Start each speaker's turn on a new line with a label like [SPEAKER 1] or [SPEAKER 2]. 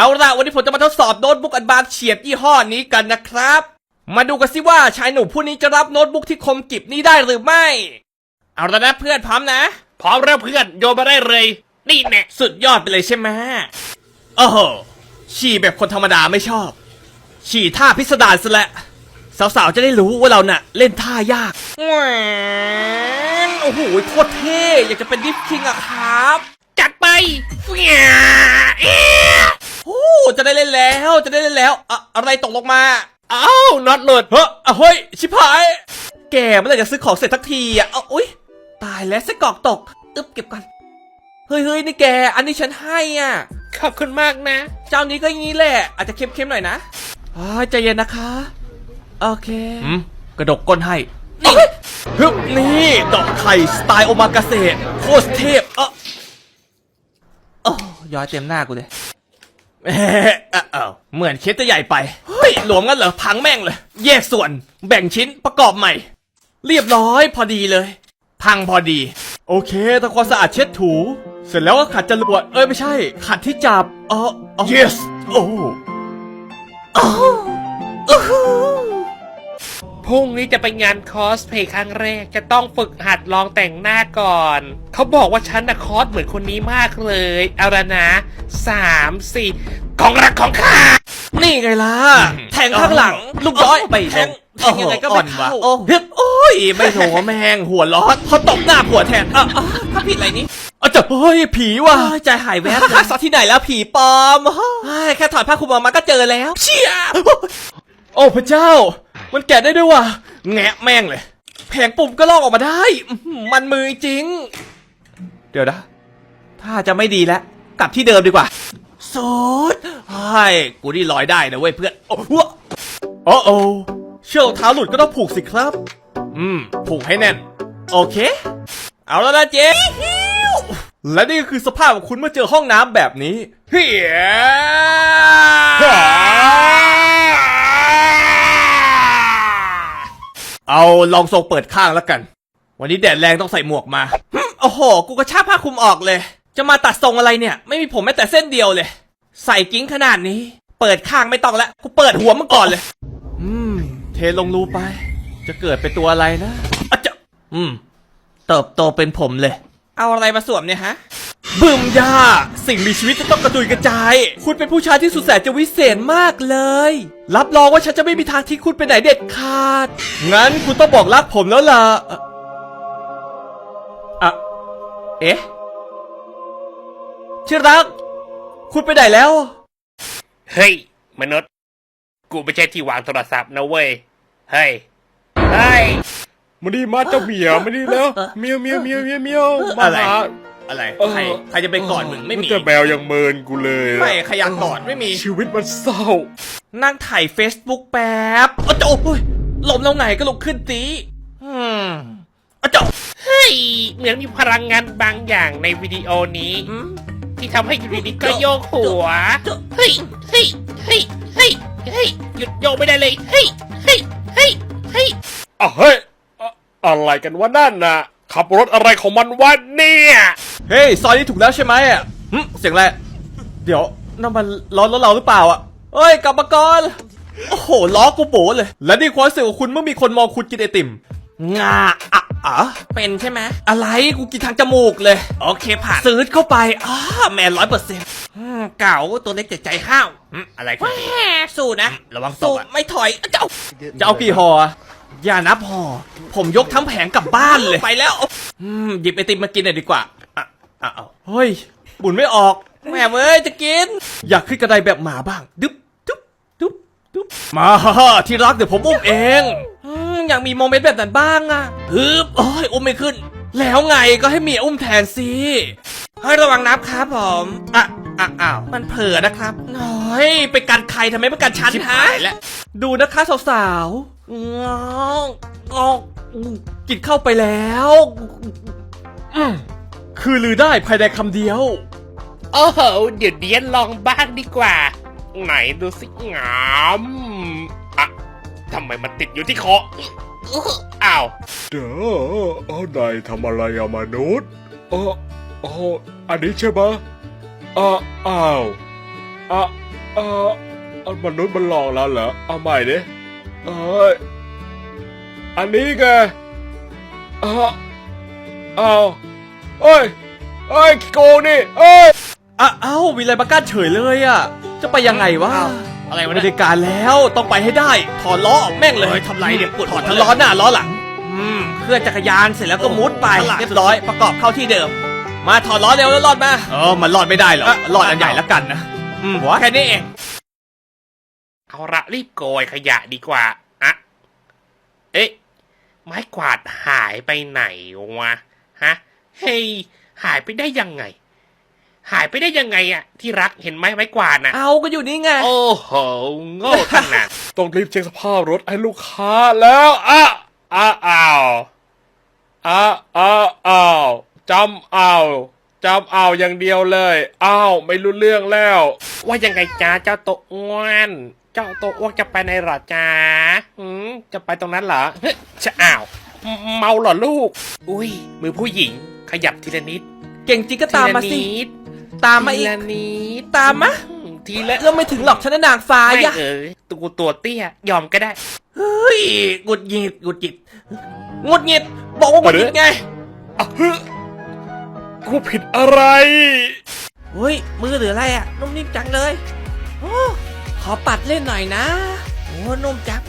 [SPEAKER 1] เอาละวันนี้ผมจะมาทดสอบโน้ตบุ๊กอันบางเฉียบยี่ห้อนี้กันนะครับ มาดูกันสิว่าชายหนุ่มผู้นี้จะรับโน้ตบุ๊กที่คมกริบนี้ได้หรือไม่ เอาละนะเพื่อนพร้อมนะ
[SPEAKER 2] พร้อมแล้วเพื่อนโยนมาได้เลย นี่แน่
[SPEAKER 1] สุดยอดไปเลยใช่ไหมโอ้โหฉี่แบบคนธรรมดาไม่ชอบ ฉี่ท่าพิสดารซะและ้วสาวๆจะได้รู้ว่าเราน่ะเล่นท่ายากแหวนโอ้โหโคตรเท่อยากจะเป็นดิฟคิงอะครับ
[SPEAKER 2] จัดไปเฟียเอ๊ะ
[SPEAKER 1] โอ้ จะได้เล่นแล้วจะได้เล่นแล้วอะอะไรตกลงมา
[SPEAKER 2] เอ้าน็อตหลุด
[SPEAKER 1] เฮ้ยอะเฮ้ยชิบหาย แกเมื่อไหร่จะซื้อของเสร็จทักทีอะเอาอุ้ยตายแล้วไส้กรอกตกอึ๊บเก็บกันเฮ้ยเฮ้ยนี่แก อันนี้ฉันให้อะ
[SPEAKER 2] ขอบคุณมากนะ
[SPEAKER 1] เจ้านี้ก็อย่างนี้แหละ อาจจะเค็มๆหน่อยนะอ่าใจเย็นนะคะ โอเคอืมกระดกก้นให้ นี่ฮึบนี่ดอกไข่สไตล์โอมากาเสะโคตรเทพเออโอ้ย้อยเต็มหน้ากูเลย เอ๊ะเอ้าเอ้าเหมือนเคสจะใหญ่ไปเฮ้ยหลวมกันเหรอพังแม่งเลย แยกส่วนแบ่งชิ้นประกอบใหม่ เรียบร้อยพอดีเลย พังพอดี โอเคทำความสะอาดเช็ดถู เสร็จแล้วก็ขัดจรวดเอ้ยไม่ใช่ ขัดที่จับอ๋ออ๋อ yes โอ้โอ้โอ้โห
[SPEAKER 2] พรุ่งนี้จะไปงานคอสเพลย์ครั้งแรก จะต้องฝึกหัดลองแต่งหน้าก่อน เขาบอกว่าฉันนะคอสเหมือนคนนี้มากเลย เอาละนะสามสี่ของรักของข้า
[SPEAKER 1] นี่ไงล่ะ แทงข้างหลัง ลูกย้อยไปแทงแทงยังไงก็ไม่เข้าฮึบโอ้ยไม่โถแมงหัวร้อนพอตบหน้าหัวแทนอะอะถ้าผิดอะไรนี้อะจะเฮ้ยผีว่ะใจหายแวบเลยสักที่ไหนแล้วผีปลอมเฮ้ยแค่ถอดผ้าคลุมออกมาก็เจอแล้ว เชี่ยโอ้พระเจ้า มันแกะได้ด้วยว่ะแงะแม่งเลย แผงปุ่มก็ลอกออกมาได้มันมือจริง เดี๋ยวนะ ถ้าจะไม่ดีแล้วกลับที่เดิมดีกว่าสุดไอ้กูนี่ลอยได้นะเว้ยเพื่อน โอ้โหโอ้โอเชือกเท้าหลุดก็ต้องผูกสิครับ อืม ผูกให้แน่น โอเค เอาแล้วนะเจ๊และนี่ก็คือสภาพของคุณเมื่อเจอห้องน้ำแบบนี้เฮีย เอาลองทรงเปิดข้างแล้วกัน วันนี้แดดแรงต้องใส่หมวกมาหึโอ้โห กูกระชากผ้าคลุมออกเลย จะมาตัดทรงอะไรเนี่ย ไม่มีผมแม้แต่เส้นเดียวเลย ใส่กิ้งขนาดนี้ เปิดข้างไม่ต้องละกูเปิดหัวมันก่อนเลย อืม เทลงรูไป จะเกิดเป็นตัวอะไรนะอะจะอืม เติบโตเป็นผมเลย เอาอะไรมาสวมเนี่ยฮะ บึมย่าสิ่งมีชีวิตจะต้องกระจุยกระจาย คุณเป็นผู้ชายที่สุดแสนจะวิเศษมากเลย รับรองว่าฉันจะไม่มีทางทิ้งคุณไปไหนเด็ดขาด งั้นคุณต้องบอกรักผมแล้วล่ะอะอะเอ๊ะที่รัก คุณไปไหนแล้ว
[SPEAKER 2] เฮ้ย มนุษย์ กูไม่ใช่ที่วางโทรศัพท์นะเว้ย เฮ้ย เฮ้ย
[SPEAKER 3] มาดีมาเจ้าเหมียวมาดีแล้วเมียวเมียวเมียวเมียวเมียวมา
[SPEAKER 1] อะไร
[SPEAKER 3] หา
[SPEAKER 1] อะไร
[SPEAKER 3] เออ
[SPEAKER 1] ใครใครจะไปกอดมึงไม่มี
[SPEAKER 3] แต่แมวยังเมินกูเลยอะ
[SPEAKER 1] ไม่ใครอยากกอดไม่มี
[SPEAKER 3] ชีวิตมันเศร้า
[SPEAKER 1] นั่งถ่าย Facebook แป๊บอ้าวโจ้โอ้ยลมแล้วไงก็ลุกขึ้นตีอืมอ้าวโจ้
[SPEAKER 2] เฮ้ย เหมือนมีพลังงานบางอย่างในวิดีโอนี้
[SPEAKER 1] อืม
[SPEAKER 2] ที่ทำให้อยู่ดีๆก็โยกหัวเฮ้ย เฮ้ย เฮ้ย เฮ้ย เฮ้ย หยุดโยกไม่ได้เลย เฮ้ย เฮ้ย เฮ้ย เฮ้ย
[SPEAKER 3] อะเฮ้ยอะอะไรกันวะนั่นน่ะ ขับรถอะไรของมันวะเนี่ย
[SPEAKER 1] เฮ้ยซอยนี้ถูกแล้วใช่ไหมอะหึเสียงอะไร เดี๋ยวนั่นมันล้อรถเราหรือเปล่าอะเอ้ยกลับมาก่อนโอ้โหล้อกูโบเลย และนี่ความรู้สึกของคุณเมื่อมีคนมองคุณกินไอติมงาอะอะเป็นใช่ไหมอะไรกูกินทางจมูกเลย โอเคผ่านซื้อเข้าไปอ้าแมนร้อยเปอร์เซ็นต์เก่าตัวเล็กแต่ใจห้าว
[SPEAKER 2] อะไร
[SPEAKER 1] แหมสู้นะ
[SPEAKER 2] ระวังต
[SPEAKER 1] สู้
[SPEAKER 2] กอะ
[SPEAKER 1] ไม่ถอยจะเอาจะเอากี่ห่ออะอย่านับห่อผมยกทั้งแผงกลับบ้านเลย ไปแล้วอืมหยิบไอติมมากินหน่อยดีกว่า อะอะเอาเฮ้ยบุญไม่ออกแหมเว้ยจะกิน อยากขึ้นกระไดแบบหมาบ้างดึ๊บดึ๊บดึ๊บดึ๊บมาฮ่าที่รักเดี๋ยวผมอุ้มเองอืมอยากมีโมเมนต์แบบนั้นบ้างอะฮึบโอ้ยอุ้มไม่ขึ้น แล้วไงก็ให้เมียอุ้มแทนสิให้ระวังนับครับผมอะอะอ้าวมันเผลอนะครับน้อยไปกันใครทำไมไปกันฉันฮะแล้ว ดูนะคะสาวๆงอกงอกกินเข้าไปแล้วอืม คือลือได้ภายในคำเดียว
[SPEAKER 2] โอ้โห เดี๋ยวเดียนลองบ้างดีกว่า ไหนดูสิงามอะทำไมมันติดอยู่ที่คออื้ออ้าว
[SPEAKER 3] เด้อเอานายทำอะไรอะมนุษย์เออเอออันนี้ใช่ปะอะอ้าวอะเออเอามนุษย์มันหลอกเราเหรอเอาใหม่ดิเอ้ยอันนี้ไงเออเอา เอ้ยเอ้ยขี้โกงนี่เอ้ย
[SPEAKER 1] อะเอ้ามีอะไรมากั้นเฉยเลยอะ จะไปยังไงวะ
[SPEAKER 2] อะไรวะ
[SPEAKER 1] ไม่
[SPEAKER 2] เนี่ย
[SPEAKER 1] ได้การแล้วต้องไปให้ได้ ถอดล้อออกแม่งเลย
[SPEAKER 2] เฮ้ยทำไรเนี่ยปวดหั
[SPEAKER 1] ถ
[SPEAKER 2] ว
[SPEAKER 1] อดทั้งล้อหน้าล้อหลัง อืมเคลื่อนจักรยานเสร็จแล้วก็มุดไป
[SPEAKER 2] โอ้โห
[SPEAKER 1] เรียบร้อยประกอบเข้าที่เดิม มาถอดล้อเร็วแล้วรอดมา เออมันรอดไม่ได้หรอกรอดอันใหญ่แล้วกันนะ อืมแค่นี้เอง
[SPEAKER 2] เอาละรีบโกยขยะดีกว่าอะเอ๊ะ ไม้กวาดหายไปไหนวะ ฮะ เฮ้ยหายไปได้ยังไง หายไปได้ยังไงอะที่รักเห็นไหมไม้กวาดนะ
[SPEAKER 1] เอาก็อยู่นี่ไง
[SPEAKER 2] โอ้โหโง่ขนาด
[SPEAKER 3] ต้องรีบเช็คสภาพรถให้ลูกค้าแล้วอะอะอ้าวอะอะอ้าวจำเอาจำเอาอย่างเดียวเลยอ้าวไม่รู้เรื่องแล้ว
[SPEAKER 2] ว่ายังไงจ้าเจ้าตัวอ้วนเจ้าตัวอ้วนจะไปในเหรอจ้าอืมจะไปตรงนั้นเหรอเฮ้ยจะอ้าวเมาเหรอลูก อุ้ยมือผู้หญิง ขยับทีละนิด
[SPEAKER 1] เก่งจริงก็ตามมาสิ
[SPEAKER 2] ทีละนิด
[SPEAKER 1] ตามมาอี
[SPEAKER 2] ที
[SPEAKER 1] ก
[SPEAKER 2] ละนิด
[SPEAKER 1] ตามมา
[SPEAKER 2] อืทีละ
[SPEAKER 1] แล้วไม่ถึงหรอกฉันนะนางฟ้า
[SPEAKER 2] ไม่
[SPEAKER 1] ยะ
[SPEAKER 2] เอ๋ยตัวตัวเตี้ย ยอมก็ได้
[SPEAKER 1] เฮ้ยหงุดหงิดหงุดหงิดหงุดหงิดบอกว่าหงุดหงิดไง
[SPEAKER 3] อะเฮ้ยกูผิดอะไร
[SPEAKER 1] เฮ้ยมือหรืออะไรอะนุ่มนิ่มจังเลยโอ้ขอปัดเล่นหน่อยนะโอ้นุ่มจัง